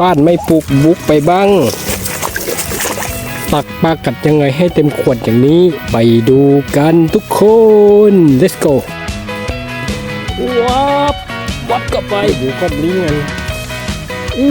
บ้านไม่ปลูกบุกไปบ้างตักปลากัดยังไงให้เต็มขวดอย่างนี้ ไปดูกันทุกคน let's go วับวับก็ไปดูก้อนนี้กันอื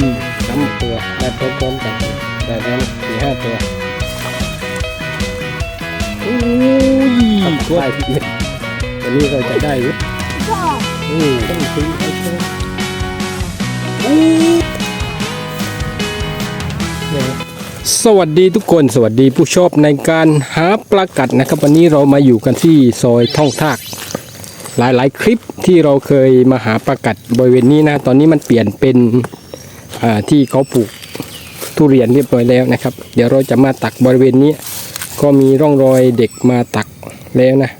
มสามตัวได้พร้อมๆกันได้แล้วสี่ห้าตัวอุ้ยตัววันนี้เราจะได้หรืออืมต้องซื้อ สวัสดีทุกคนสวัสดีผู้ชอบในการหาปลากัดนะครับ วันนี้เรามาอยู่กันที่ซอยท่องทาก หลายๆ คลิปที่เราเคยมาหาปลากัดบริเวณนี้นะ ตอนนี้มันเปลี่ยนเป็นที่เขาปลูกทุเรียนเรียบร้อยแล้วนะครับ เดี๋ยวเราจะมาตักบริเวณนี้ ก็มีร่องรอยเด็กมาตักแล้วนะ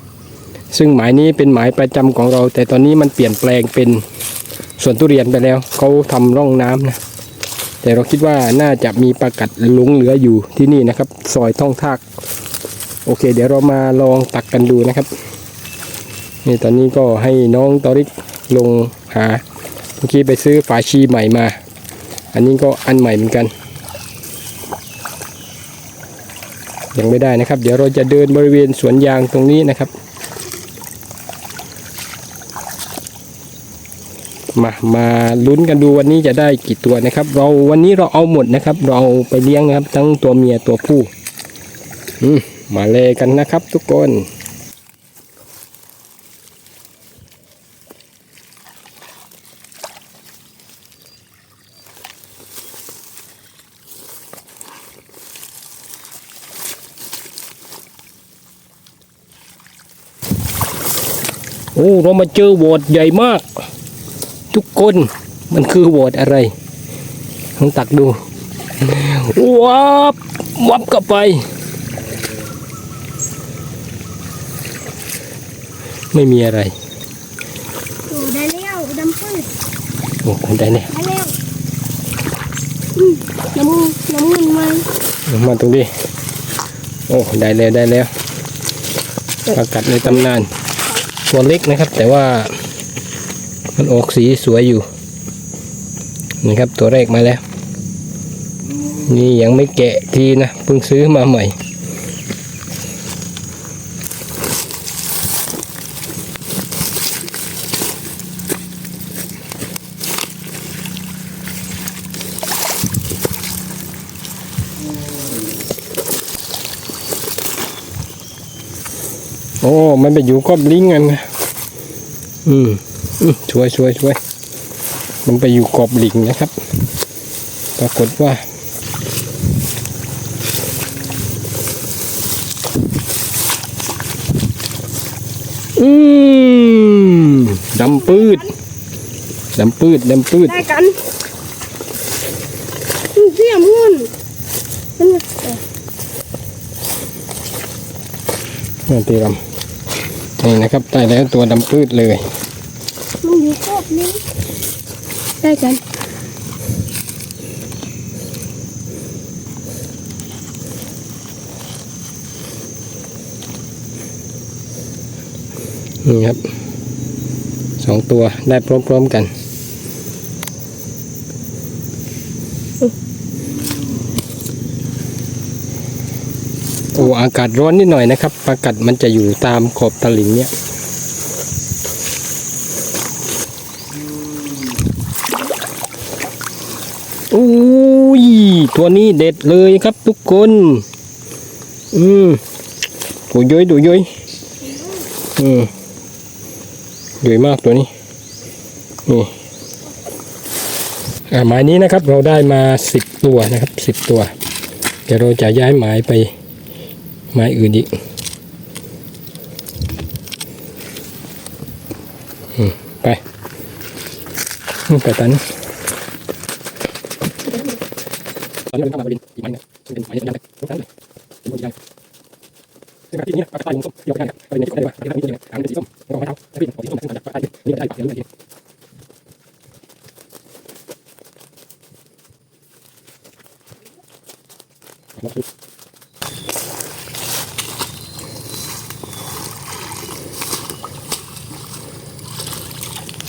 ซึ่งหมายนี้เป็นหมายประจำของเรา แต่ตอนนี้มันเปลี่ยนแปลงเป็น ส่วนทุเรียนไปแล้วเขาทำร่องน้ำนะ แต่เราคิดว่าน่าจะมีปลากัดหลงเหลืออยู่ที่นี่นะครับ ซอยท่องทากโอเค เดี๋ยวเรามาลองตักกันดูนะครับนี่ตอนนี้ก็ให้น้องตอริกลงหาเมื่อกี้ไปซื้อฝาชีใหม่มา อันนี้ก็อันใหม่เหมือนกัน ยังไม่ได้นะครับ เดี๋ยวเราจะเดินบริเวณสวนยางตรงนี้นะครับ มามาลุ้นกันดูวันนี้จะได้กี่ตัวนะครับ เราวันนี้เราเอาหมดนะครับ เราไปเลี้ยงนะครับ ทั้งตัวเมียตัวผู้มมาเลยกันนะครับ ทุกคนโอ้ เรามาเจอโหวตใหญ่มาก ทุกคนมันคือโหวตอะไรลองตักดูวับวับกลับไป ไม่มีอะไรโอ้ได้แล้วดำปื้ดโอ้คนได้เนี่ยได้แล้วอืมน้ำมือน้ำเงินมามาตรงนี้โอ้ได้แล้วได้แล้วปลากัดในตำนานตัวเล็กนะครับ แต่ว่า มันออกสีสวยอยู่นี่ครับตัวแรกมาแล้ว นี่ยังไม่แกะทีนะเพิ่งซื้อมาใหม่ โอ้ มันไปอยู่กอบลิงกันนะ อือืม ช่วยช่วยช่วยมันไปอยู่กอบลิงนะครับ ปรากฏว่า อืมดำปืดดำปืดดำปืดได้กันอืมเสียมเงินนั่นไงเออนี่ตีรำนี่นะครับได้แล้วตัวดำปืดเลยมั บนี้ได้กันนี่ครับสองตัวได้พร้อมๆกันโอ้อากาศร้อนนิดหน่อยนะครับปากัดมันจะอยู่ตามขอบตลิ่งเนี่ยอุ้ย ตัวนี้เด็ดเลยครับทุกคน อืมดูย้อยดูย้อยอืมใหญ่มากตัวนี้ นี่อ่าหมายนี้นะครับเราได้มาสิบตัวนะครับสิบตัว เดี๋ยวเราจะย้ายหมายไปหมายอื่นอีกอืมไปไปตัน ตอนนี้เราเข้ามาบริเวณอีกหมายหนึงซึ่งเป็นหมายที่ยังไม่รู้ทั้งเลยเป็นคนที่ยังซึ่งการที่นี้นะปลากระต่ายวงส้มที่เราไปได้เนี่ยประเด็นที่ก็ได้ว่าปลากระต่ายนี้เนี่ยหางเป็นสีส้มแล้วก็ไม้เท้าแล้วเป็นสีส้มซึ่งมาจากปลากระต่ายนี่ได้เดี๋ยวนี้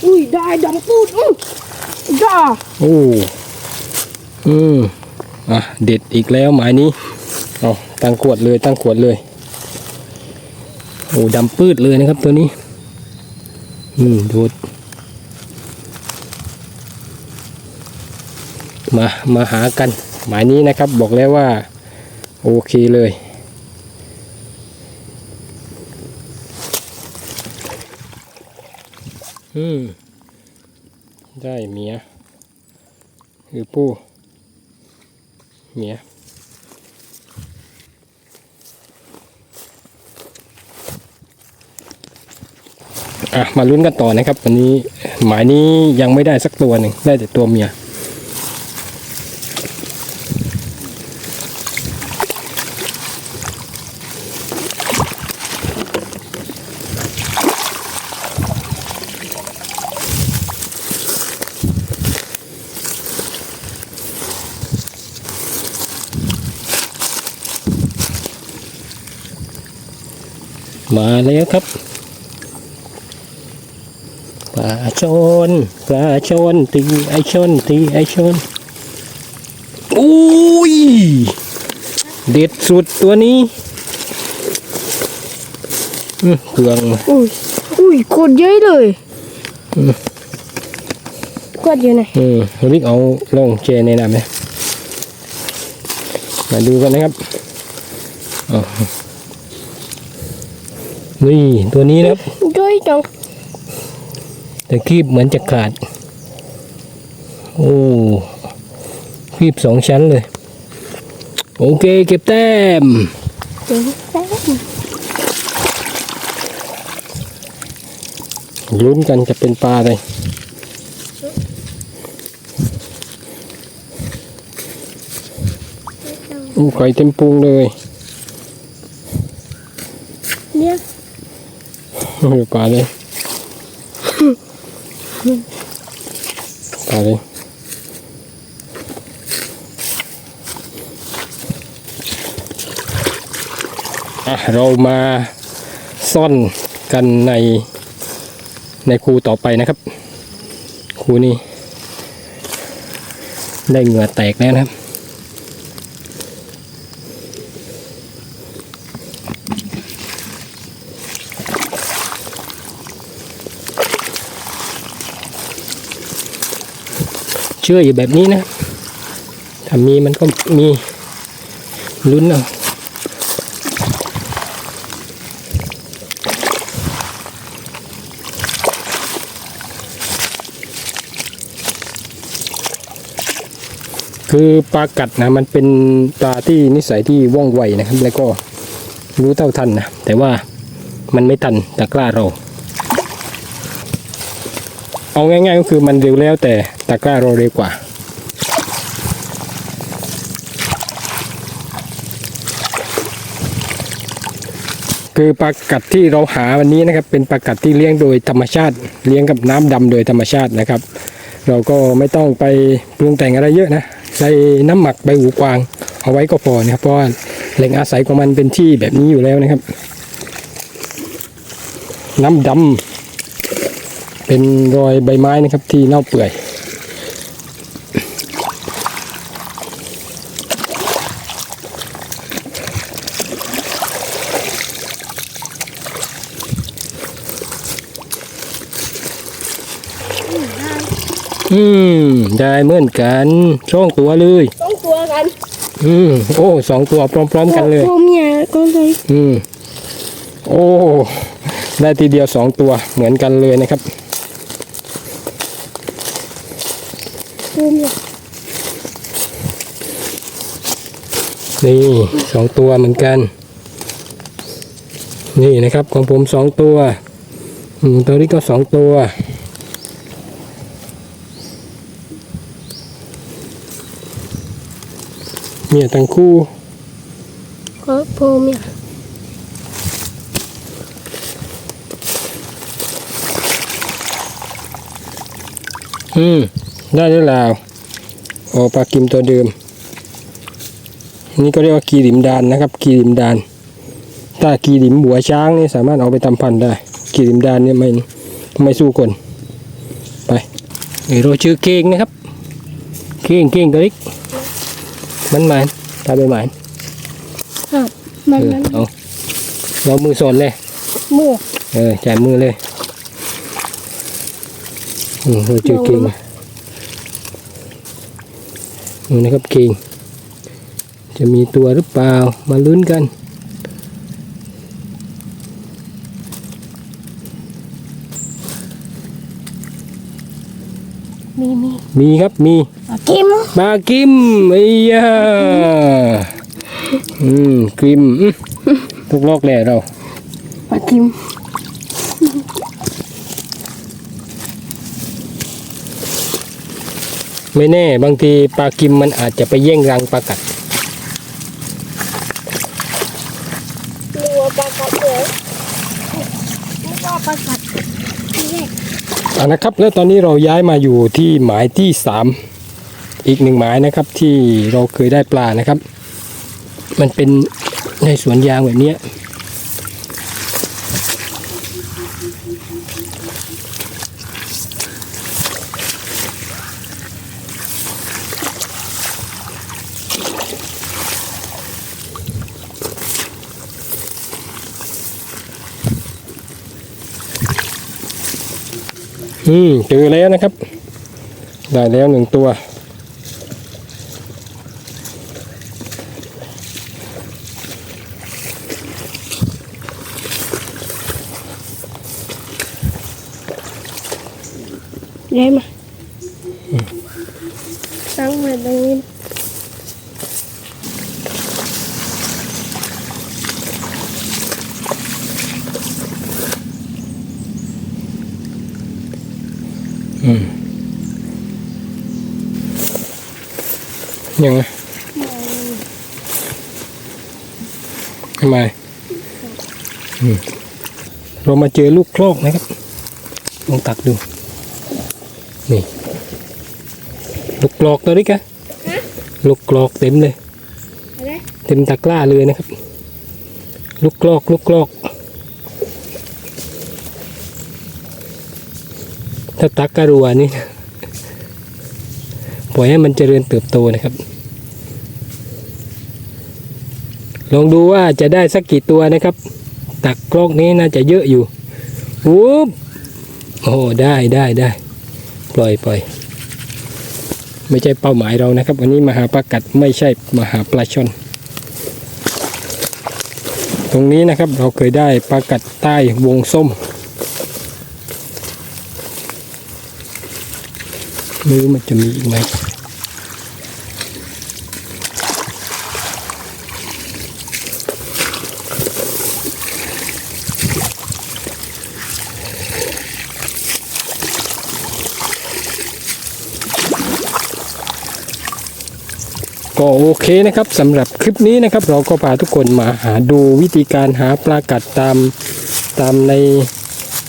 อุ้ยได้ดำปื้ดอื้อจ้าโอ้อืม อะเด็ดอีกแล้วหมายนี้เอาตั้งขวดเลยตั้งขวดเลยโอ้ดำปืดเลยนะครับตัวนี้อืมดูดมามาหากัน หมายนี้นะครับบอกแล้วว่า โอเคเลยอืมได้เมียหรือปู้ เมียอะมาลุ้นกันต่อนะครับ วันนี้หมายนี้ยังไม่ได้สักตัวหนึ่งได้แต่ตัวเมีย มาแล้วครับปลาชนปลาชนตีไอชนตีไอชนอุ้ยเด็ดสุดตัวนี้อื้อเปลืองอุ้ยอุ้ยโคตรเยอะเลยกดอยู่ไหนอืมริกเอาลงเจในน้ำไหมมาดูกันนะครับเอา นี่ตัวนี้นะครับเยอะจังแต่ครีบเหมือนจะขาด โอ้ครีบสองชั้นเลย โอเค เก็บแต้มเดี๋ยวแป๊บลุ้นกันจะเป็นปลาอะไรอู้ไข่เต็มพุงเลยเนี่ย ดูปลาเลยปลาเลยอะเรามาซ่อนกันในในคูต่อไปนะครับ คูนี้ได้เหงื่อแตกแล้วนะครับ ชื่ออยู่แบบนี้นะถ้ามีมันก็มีลุ้นเอาคือปลากัดนะมันเป็นปลาที่นิสัยที่ว่องไวนะครับ แล้วก็รู้เท่าทันนะแต่ว่ามันไม่ทันตะกร้าเรา เอาง่ายๆก็คือมันเร็วแล้วแต่ ตะกร้าเราเร็วกว่า คือปลากัดที่เราหาวันนี้นะครับ เป็นปลากัดที่เลี้ยงโดยธรรมชาติ เลี้ยงกับน้ำดำโดยธรรมชาตินะครับ เราก็ไม่ต้องไปปรุงแต่งอะไรเยอะนะใส่น้ำหมักใบหูกวางเอาไว้ก็พอนะครับเพราะว่าแหล่งอาศัยของมันเป็นที่แบบนี้อยู่แล้วนะครับ น้ำดำเป็นรอยใบไม้นะครับที่เน่าเปื่อย อืมได้เหมือนกันช่องตัวเลย ต้องตัวกันอืมโอ้สองตัวพร้อมๆกันเลย ตัวเมียก็เลยอืมโอ้ได้ทีเดียวสองตัวเหมือนกันเลยนะครับตัวเมียนี่สองตัวเหมือนกัน นี่นะครับของผมสองตัว อืมตัวนี้ก็สองตัว เมียทั้งคู่ก็ตัวเมียอืม ได้แล้วลาวโอ้ปลากิมตัวเดิม นี่ก็เรียกว่ากีริมดานนะครับ กีริมดาน ถ้ากีริมบัวช้างนี่สามารถเอาไปทำพันธุ์ได้ กีริมดานเนี่ยไม่ไม่สู้คน ไปเดี๋ยวเราชื่อเก่งนะครับ เก่งเก่งตัวเล็ก มันหมานตาไปหมานครับมันเออนั้นเอาเรามือสนเลย มือเออจ่ายมือเลย อืมเราเจอเก่งนี่นะครับเก่งจะมีตัวหรือเปล่า มาลุ้นกันมีมีมีครับมีอะ กิมมากิมไอ้ยาอืมกริมอื้อทุกโลกแหล่เราปลากิมไม่แน่ บางทีปลากิมมันอาจจะไปแย่งรังปลากัดรัวปลากัดเลยนี่ว่าปลากัดนี่แหละเอานะครับ แล้วตอนนี้เราย้ายมาอยู่ที่หมายที่สาม อีกหนึ่งหมายนะครับที่เราเคยได้ปลานะครับ มันเป็นในสวนยางแบบนี้อืมเจอแล้วนะครับ ได้แล้วหนึ่งตัว ได้มาตั้งมาตรงนี้อืมยังไงทำไมอืมเรามาเจอลูกโคลอกนะครับลองตักดู นี่ ลูกกรอกตัวนี้กะลูกกรอกเต็มเลยอะไรเต็มตะกร้าเลยนะครับ ลูกกรอกลูกกรอก ถ้าตักกระรัวนี่ปล่อยให้มันเจริญเติบโตนะครับ ลองดูว่าจะได้สักกี่ตัวนะครับ ตักกรอกนี้น่าจะเยอะอยู่วูบโอ้ได้ได้ได้ป ล่อยปล่อย ไม่ใช่เป้าหมายเรานะครับ วันนี้มาหาปลากัดไม่ใช่มาหาปลาช่อนตรงนี้นะครับเราเคยได้ปลากัดใต้วงส้ม ไม่รู้มันจะมีอีกไหม ก็โอเคนะครับสำหรับคลิปนี้นะครับ เราก็พาทุกคนมาหาดูวิธีการหาปลากัดตามตามใน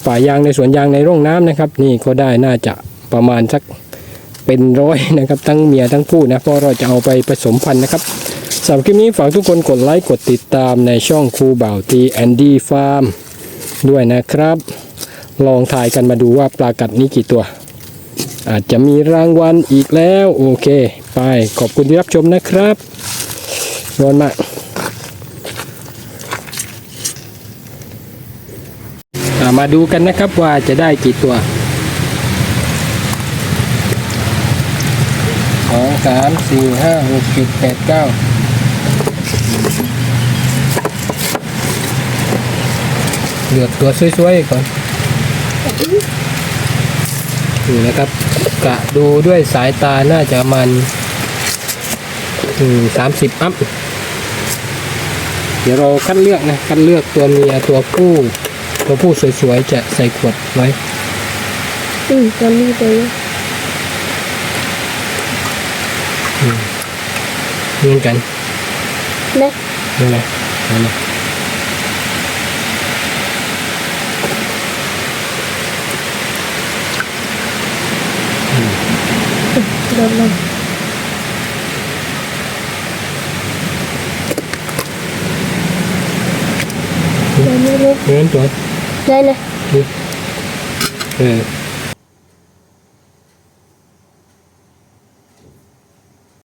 ป่ายางในสวนยางในร่องน้ำนะครับ นี่ก็ได้น่าจะประมาณสักเป็นร้อยนะครับ ทั้งเมียทั้งผู้นะเพราะเราจะเอาไปผสมพันธุ์นะครับสำหรับคลิปนี้ฝากทุกคนกดไลค์กดติดตามในช่องครูบ่าวตีแอนดี้ฟาร์มด้วยนะครับ ลองถ่ายกันมาดูว่าปลากัดนี้กี่ตัว อาจจะมีรางวัลอีกแล้วโอเค ไป ขอบคุณที่รับชมนะครับร้อนมากอ่ามาดูกันนะครับว่าจะได้กี่ตัวสองสามสี่ห้าหกเจ็ดแปดเก้าเลือตัวสวยๆก่อนนี่นะครับ กะดูด้วยสายตาน่าจะมัน สามสิบอัพ เดี๋ยวเราคัดเลือกนะ คัดเลือกตัวเมียตัวผู้ ตัวผู้สวยๆ จะใส่ขวดไว้ อืมตอนนี้ตัวนี้เหมือนกันนะนี่นะนั่นนะโดนลง ตัวนี้เลยเ